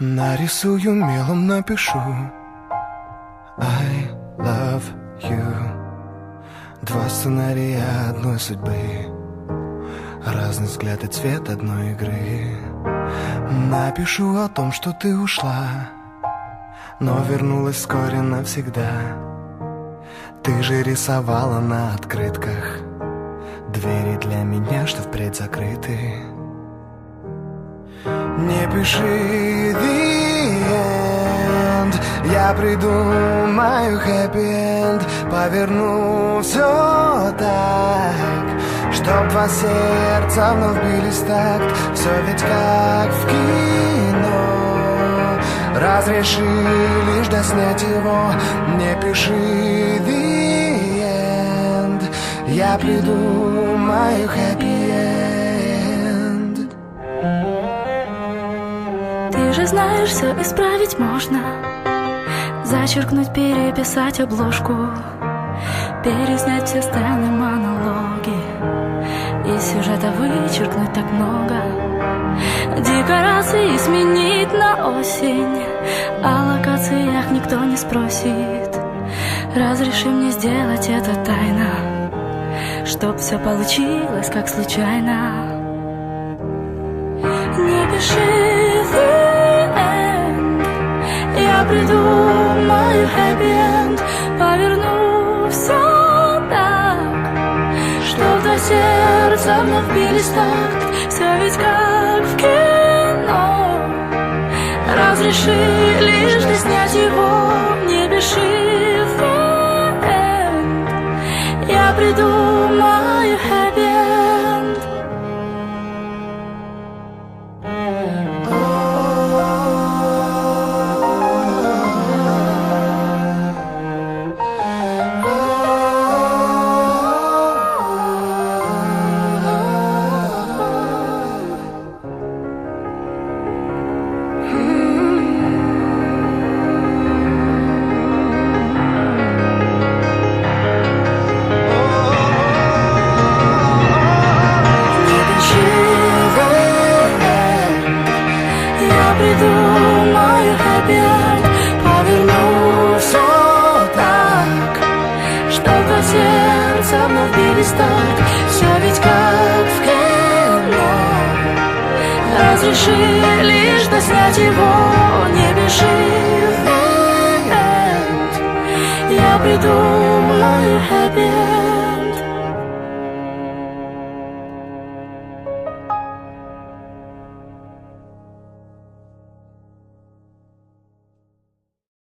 Нарисую мелом, напишу. I love you. Два сценария одной судьбы. Разный взгляд и цвет одной игры. Напишу о том, что ты ушла Но вернулась вскоре навсегда. Ты же рисовала на открытках. Двери для меня, что впредь закрыты Не пиши the end. Я придумаю happy end. Поверну все так Чтоб два сердца вновь бились так Все ведь как в кино. Разреши лишь доснять его. Не пиши the end. Я придумаю happy Ты же знаешь, все исправить можно. Зачеркнуть, переписать обложку. Переснять все сцены, монологи. И сюжета вычеркнуть так много. Декорации сменить на осень. О локациях никто не спросит. Разреши мне сделать это тайно. Чтоб все получилось как случайно. Не пиши сердца вновь бились такт Все ведь как в кино. Разреши придумаю end Поверну все так Чтобы сердце вновь бились Все ведь как в кино. Разреши лишь доснять его Не the end Я придумаю end